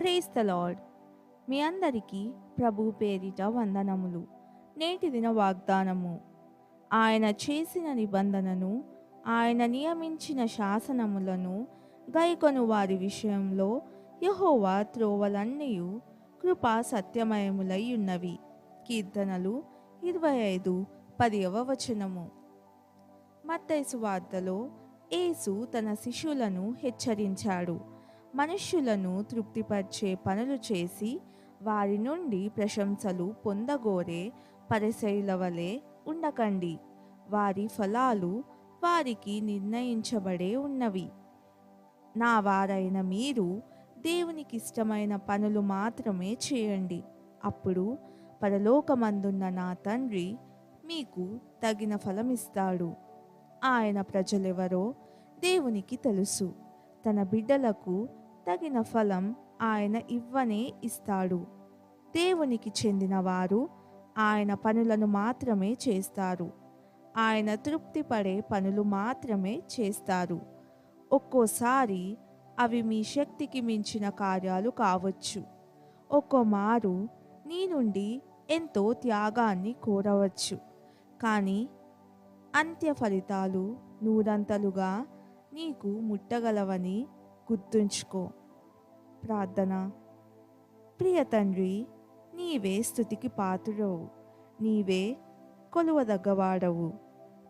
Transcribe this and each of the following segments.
Praise the lord మీ అందరికీ ప్రభు పేరిట వందనములు. నేటి దిన వాగ్దానము. ఆయన చేసిన నిబంధనను ఆయన నియమించిన శాసనములను గైకొను వారి విషయంలో యహోవా త్రోవలన్నీయు కృపా సత్యమయములై ఉన్నవి కీర్తనలు ఇరవై ఐదు పదియవ వచనము. మత్తైసు వార్తలో యేసు తన శిష్యులను హెచ్చరించాడు. మనుష్యులను తృప్తిపరిచే పనులు చేసి వారి నుండి ప్రశంసలు పొందగోరే పరిశైల వలె ఉండకండి. వారి ఫలాలు వారికి నిర్ణయించబడే ఉన్నవి. నా వారైన మీరు దేవునికి ఇష్టమైన పనులు మాత్రమే చేయండి. అప్పుడు పరలోకమందున్న నా తండ్రి మీకు తగిన ఫలమిస్తాడు. ఆయన ప్రజలెవరో దేవునికి తెలుసు. తన బిడ్డలకు తగిన ఫలం ఆయన ఇవ్వనే ఇస్తాడు. దేవునికి చెందినవారు ఆయన పనులను మాత్రమే చేస్తారు. ఆయన తృప్తిపడే పనులు మాత్రమే చేస్తారు. ఒక్కోసారి అవి మీ శక్తికి మించిన కార్యాలు కావచ్చు. ఒక్కో మారు నీ నుండి ఎంతో త్యాగాన్ని కోరవచ్చు. కానీ అంత్య ఫలితాలు నూరంతలుగా నీకు ముట్టగలవని గుర్తుంచుకో. ప్రార్థన. ప్రియ తండ్రి నీవే స్థుతికి పాత్రుడవు. నీవే కొలువదగ్గవాడవు.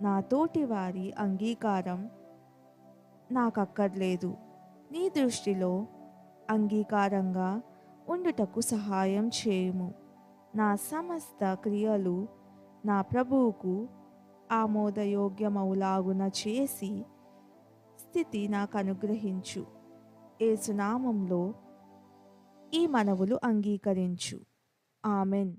నా తోటి వారి అంగీకారం నాకక్కర్లేదు. నీ దృష్టిలో అంగీకారంగా ఉండుటకు సహాయం చేయము. నా సమస్త క్రియలు నా ప్రభువుకు ఆమోదయోగ్యమవులాగున చేసి స్థితి నాకు అనుగ్రహించు ఏసునామంలో ఈ మనవులు అంగీకరించు. ఆమెన్.